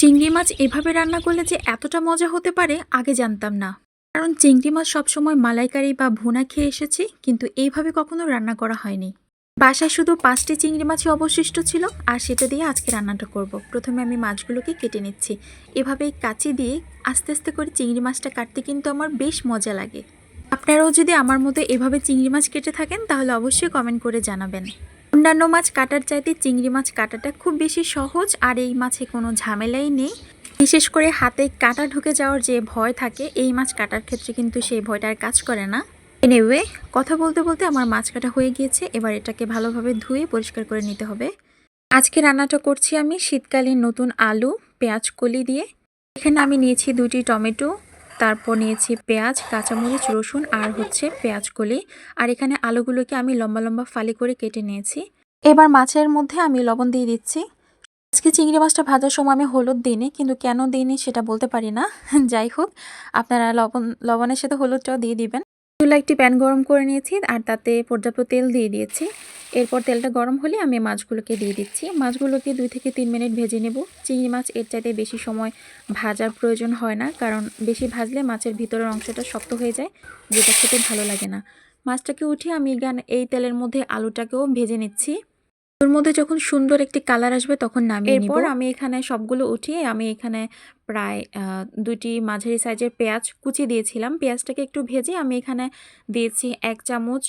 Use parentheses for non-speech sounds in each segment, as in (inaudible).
চিংড়ি মাছ এভাবে রান্না করলে যে এতটা মজা হতে পারে, আগে জানতাম না। কারণ চিংড়ি মাছ সবসময় মালাইকারি বা ভুনা খেয়ে এসেছি, কিন্তু এইভাবে কখনো রান্না করা হয়নি। বাসায় শুধু পাঁচটি চিংড়ি মাছই অবশিষ্ট ছিল, আর সেটা দিয়ে আজকে রান্নাটা করব। প্রথমে আমি মাছগুলোকে কেটে নিচ্ছি। এভাবে কাঁচি দিয়ে আস্তে আস্তে করে চিংড়ি মাছটা কাটতে কিন্তু আমার বেশ মজা লাগে। আপনারাও যদি আমার মতো এভাবে চিংড়ি মাছ কেটে থাকেন, তাহলে অবশ্যই কমেন্ট করে জানাবেন। অন্যান্য মাছ কাটার চাইতে চিংড়ি মাছ কাটাটা খুব বেশি সহজ, আর এই মাছে কোনো ঝামেলাই নেই। বিশেষ করে হাতে কাটা ঢুকে যাওয়ার যে ভয় থাকে, এই মাছ কাটার ক্ষেত্রে কিন্তু সেই ভয়টা আর কাজ করে না। এনিওয়ে কথা বলতে বলতে আমার মাছ কাটা হয়ে গিয়েছে, এবার এটাকে ভালোভাবে ধুয়ে পরিষ্কার করে নিতে হবে। আজকে রান্নাটা করছি আমি শীতকালীন নতুন আলু, পেঁয়াজ কলি দিয়ে। এখানে আমি নিয়েছি দুটি টমেটো, তারপর নিয়েছি পেঁয়াজ, কাঁচামরিচ, রসুন, আর হচ্ছে পেঁয়াজ কলি। আর এখানে আলুগুলোকে আমি লম্বা লম্বা ফালি করে কেটে নিয়েছি। এবার মাছের মধ্যে আমি লবণ দিয়ে দিচ্ছি। আজকে চিংড়ি মাছটা ভাজার সময় আমি হলুদ দিইনি, কিন্তু কেন দিইনি সেটা বলতে পারি না। (laughs) যাই হোক, আপনারা লবণ, লবণের সাথে হলুদটাও দিয়ে দিবেন। চুলা একটি প্যান গরম করে নিয়েছি আর তাতে পর্যাপ্ত তেল দিয়ে দিয়েছি। এরপর তেলটা গরম হলে আমি মাছগুলোকে দিয়ে দিচ্ছি। মাছগুলোকে দুই থেকে তিন মিনিট ভেজে নেব। চিংড়ি মাছ এর চাইতে বেশি সময় ভাজার প্রয়োজন হয় না, কারণ বেশি ভাজলে মাছের ভিতরের অংশটা শক্ত হয়ে যায়, যেটা খেতে ভালো লাগে না। মাছটাকে উঠিয়ে আমি গান এই তেলের মধ্যে আলুটাকেও ভেজে নিচ্ছি। ওর মধ্যে যখন সুন্দর একটি কালার আসবে তখন নামিয়ে নিব। এরপর আমি এখানে সবগুলো উঠিয়ে আমি এখানে প্রায় দুটি মাঝারি সাইজের পেঁয়াজ কুচি দিয়েছিলাম। পেঁয়াজটাকে একটু ভেজে আমি এখানে দিয়েছি এক চামচ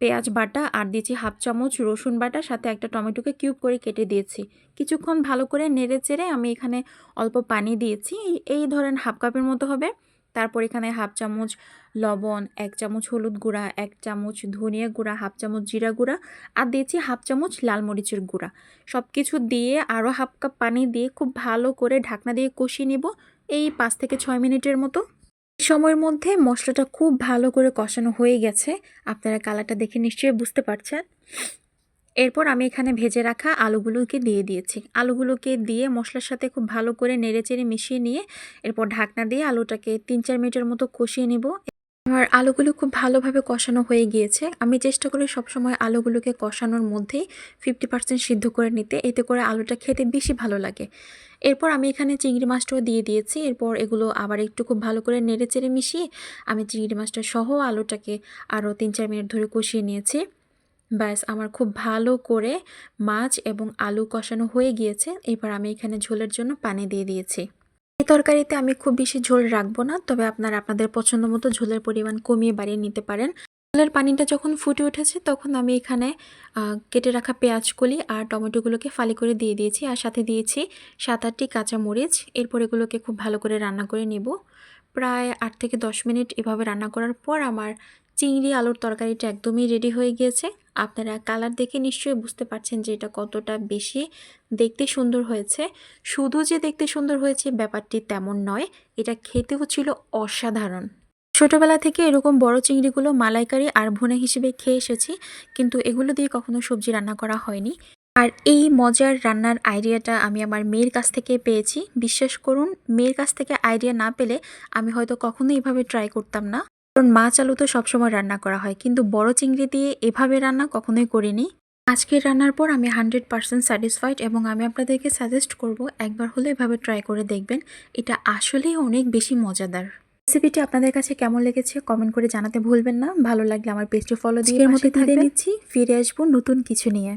পেঁয়াজ বাটা আর দিয়েছি হাফ চামচ রসুন বাটা সাথে একটা টমেটোকে কিউব করে কেটে দিয়েছি। কিছুক্ষণ ভালো করে নেড়ে চেড়ে আমি এখানে অল্প পানি দিয়েছি। এই ধরেন হাফ কাপের মতো হবে। তারপর এখানে হাফ চামচ লবণ, এক চামচ হলুদ গুঁড়া, এক চামচ ধনিয়া গুঁড়া, হাফ চামচ জিরা গুঁড়া আর দিয়েছি হাফ চামচ লাল মরিচের গুঁড়া। সব কিছু দিয়ে আরও হাফ কাপ পানি দিয়ে খুব ভালো করে ঢাকনা দিয়ে কষিয়ে নিব এই পাঁচ থেকে ছয় মিনিটের মতো। সময়ের মধ্যে মশলাটা খুব ভালো করে কষানো হয়ে গেছে। আপনারা কালারটা দেখে নিশ্চয়ই বুঝতে পারছেন। এরপর আমি এখানে ভেজে রাখা আলুগুলোকে দিয়ে দিয়েছি। আলুগুলোকে দিয়ে মশলার সাথে খুব ভালো করে নেড়েচেড়ে মিশিয়ে নিয়ে এরপর ঢাকনা দিয়ে আলুটাকে তিন চার মিনিটের মতো কষিয়ে নিব। আমার আলুগুলো খুব ভালোভাবে কষানো হয়ে গিয়েছে। আমি চেষ্টা করি সবসময় আলুগুলোকে কষানোর মধ্যেই ফিফটি পার্সেন্ট সিদ্ধ করে নিতে, এতে করে আলুটা খেতে বেশি ভালো লাগে। এরপর আমি এখানে চিংড়ি মাছটাও দিয়ে দিয়েছি। এরপর এগুলো আবার একটু খুব ভালো করে নেড়ে চেড়ে মিশিয়ে আমি চিংড়ি মাছটা সহ আলুটাকে আরও তিন চার মিনিট ধরে কষিয়ে নিয়েছি। ব্যাস, আমার খুব ভালো করে মাছ এবং আলু কষানো হয়ে গিয়েছে। এবার আমি এখানে ঝোলের জন্য পানি দিয়ে দিয়েছি। এই তরকারিতে আমি খুব বেশি ঝোল রাখব না, তবে আপনারা আপনাদের পছন্দ মতো ঝোলের পরিমাণ কমিয়ে বাড়িয়ে নিতে পারেন। ঝোলের পানিটা যখন ফুটে উঠেছে, তখন আমি এখানে কেটে রাখা পেঁয়াজ কলি আর টমেটোগুলোকে ফালি করে দিয়ে দিয়েছি আর সাথে দিয়েছি সাত আটটি কাঁচামরিচ। এরপর এগুলোকে খুব ভালো করে রান্না করে নেব। প্রায় আট থেকে দশ মিনিট এভাবে রান্না করার পর আমার চিংড়ি, আলুর তরকারিটা একদমই রেডি হয়ে গিয়েছে। আপনারা কালার দেখে নিশ্চয়ই বুঝতে পারছেন যে এটা কতটা বেশি দেখতে সুন্দর হয়েছে। শুধু যে দেখতে সুন্দর হয়েছে ব্যাপারটি তেমন নয়, এটা খেতেও ছিল অসাধারণ। ছোটবেলা থেকে এরকম বড় চিংড়িগুলো মালাইকারি আর ভুনা হিসেবে খেয়ে এসেছি, কিন্তু এগুলো দিয়ে কখনো সবজি রান্না করা হয়নি। আর এই মজার রান্নার আইডিয়াটা আমি আমার মেয়ের কাছ থেকে পেয়েছি। বিশ্বাস করুন, মেয়ের কাছ থেকে আইডিয়া না পেলে আমি হয়তো কখনো এভাবে ট্রাই করতাম না। কারণ মাছ আলু তো সবসময় রান্না করা হয়। কিন্তু বড় চিংড়ি দিয়ে এভাবে রান্না কখনোই করিনি। আজকের রান্নার পর আমি হান্ড্রেড পার্সেন্ট স্যাটিসফাইড এবং আমি আপনাদেরকে সাজেস্ট করব একবার হলে এভাবে ট্রাই করে দেখবেন। এটা আসলেই অনেক বেশি মজাদার। রেসিপিটি আপনাদের কাছে কেমন লেগেছে কমেন্ট করে জানাতে ভুলবেন না। ভালো লাগলে আমার পেজটি ফলো দিয়ে পাশে বিদায় নিচ্ছি। ফিরে আসব নতুন কিছু নিয়ে।